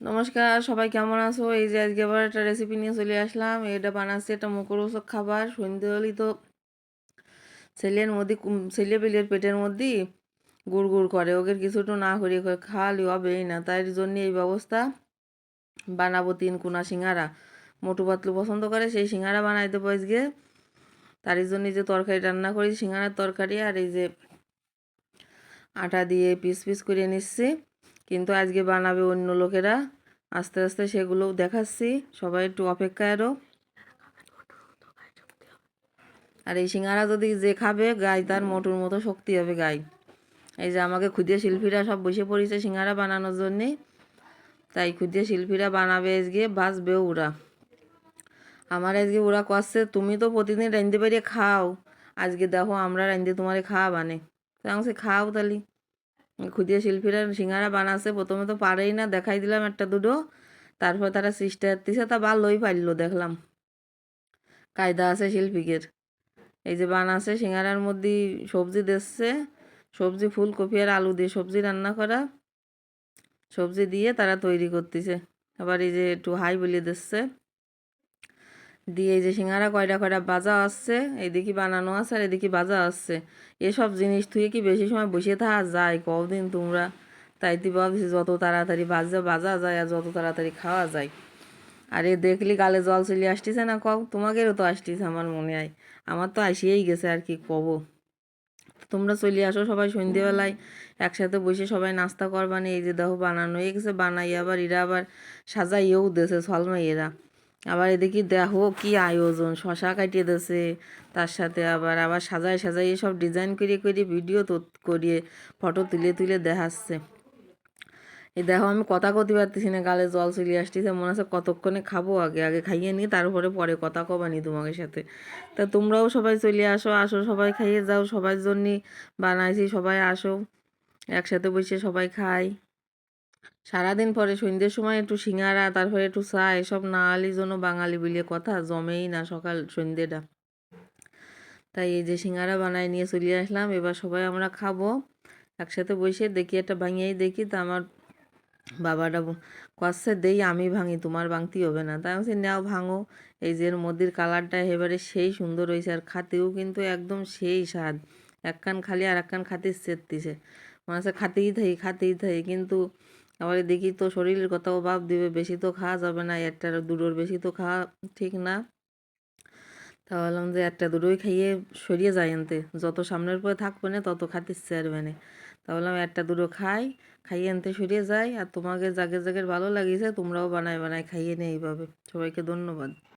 নমস্কার, সবাই কেমন আছো? এই যে আজকে আবার একটা রেসিপি নিয়ে চলে আসলাম। এটা বানাচ্ছি একটা মুখরোচক খাবার সন্ধে হলেই তো ছেলের মধ্যে ছেলে পেলের পেটের মধ্যেই গুড় গুড় করে। ওকে কিছুটা না করে খাওয়ালি হবেই না। তাই জন্য এই ব্যবস্থা বানাবো তিন কোনা সিঙ্গারা। মোটু পাতলু পছন্দ করে, সেই সিঙ্গারা বানাইতে আজকে। তার জন্য যে তরকারি রান্না করি সিঙ্গারার তরকারি। আর এই যে আটা দিয়ে পিস পিস করে নিচ্ছি। কিন্তু আজকে বানাবে অন্য লোকেরা। আস্তে আস্তে সেগুলোও দেখাচ্ছি। সবাই একটু অপেক্ষায় আরও আর এই সিঙ্গারা যদি যে খাবে, গাই তার মোটুর মতো শক্তি হবে গাই। এই যে আমাকে ক্ষুদিয়ে শিল্পীরা সব বসে পড়েছে সিঙ্গারা বানানোর জন্যে। তাই ক্ষুদিয়ে শিল্পীরা বানাবে আজকে, বাঁচবে ওরা। আমার আজকে ওরা করছে তুমি তো প্রতিদিন রাঁধতে পারিয়ে খাও। আজকে দেখো আমরা রাঁধতে তোমারে খাওয়া বানে তো খাও তাহলে ক্ষুদিয়ে শিল্পীরা সিঙ্গারা বানাচ্ছে প্রথমে তো পারেই না, দেখাই দিলাম একটা দুটো। তারপর তারা সৃষ্টি দিছে, তা ভালোই পারল দেখলাম। কায়দা আছে শিল্পীকের। এই যে বানাচ্ছে সিঙ্গারার মধ্যে সবজি দিচ্ছে, সবজি ফুলকপি আর আলু দিয়ে সবজি রান্না করা। সবজি দিয়ে তারা তৈরি করতেছে। আবার এই যে একটু হাই বলিয়ে দিচ্ছে। দিয়ে এই যে সিঙ্গারা কয়টা কয়টা বাজা আসছে, এদিকে বানানো আছে আর এদিকে বাজা আসছে। এসব জিনিস তুই কি বেশি সময় বসে থাকা যায়? কদিন তোমরা? তাই তুই ভাবছি যত তাড়াতাড়ি বাজা বাজা যায় আর যত তাড়াতাড়ি খাওয়া যায়। আর দেখলি গালে জল চলে আসতেছে না কও? তোমাকেরও তো আসতেছে আমার মনে হয়। আমার তো আসিয়েই গেছে আর কি কব। তোমরা চলে আসো সবাই সন্ধ্যেবেলায়। একসাথে বসে সবাই নাস্তা করবানি এই যে দেখো বানানো হয়ে গেছে বানাই আবার এরা আবার সাজাইয়েও দেছে সলমাই এরা আবার এদিকে দেখো কি আয়োজন, শশা কাটিয়ে দিয়েছে। তার সাথে আবার আবার সাজায় সাজাই সব ডিজাইন করে করে ভিডিও তো করিয়ে ফটো তুলে তুলে দেখাচ্ছে। এই দেখো আমি কথা কতে পারতেছি না, গালে জল চলে আসতেছে, মনে হচ্ছে কতক্ষণে খাব আগে আগে খাইয়ে নিই, তারপরে পরে কথা কবানি তোমাকে সাথে। তা তোমরাও সবাই চলে আসো আসো সবাই খাইয়ে যাও, সবার জন্যই বানাইছি, সবাই আসো, একসাথে বসে সবাই খাই। সারাদিন পরে সন্ধ্যের সময় একটু সিঙ্গারা, তারপরে একটু চা, এসব না আলি জন্য বাঙালি বলে কথা, জমেই না সকাল সন্ধ্যেটা। তাই এই যে সিঙ্গারা বানাই নিয়ে চলে আসলাম, এবার সবাই আমরা খাব। একসাথে বসে দেখি, একটা ভাঙিয়েই দেখি, তা আমার বাবাটা কষছে দেই, আমি ভাঙি, তোমার ভাঙতি হবে না। তাই আমি নাও, ভাঙো। এই যে মধ্যের কালারটা এবারে সেই সুন্দর হয়েছে, আর খাতেও কিন্তু একদম সেই স্বাদ। এক কান খালি আর এক কান খাতে সেরতিছে। মনে হচ্ছে খাতেই থাকি খাতেই থাকি কিন্তু আবার দেখি তো শরীরের কথাও ভাব দিবে, বেশি তো খাওয়া যাবে না, একটা দুটোর বেশি তো খাওয়া ঠিক না। তা বললাম যে একটা দুটোই খাইয়ে সরিয়ে যায় আনতে, যত সামনের পরে থাকবে না তত খাতে চারবে না তা বললাম একটা দুটো খাই, খাইয়ে আনতে সরিয়ে যায় আর তোমাকে জাগের জাগের ভালো লাগিয়েছে তোমরাও বানায় বানায় খাইয়ে নেই এইভাবে। সবাইকে ধন্যবাদ।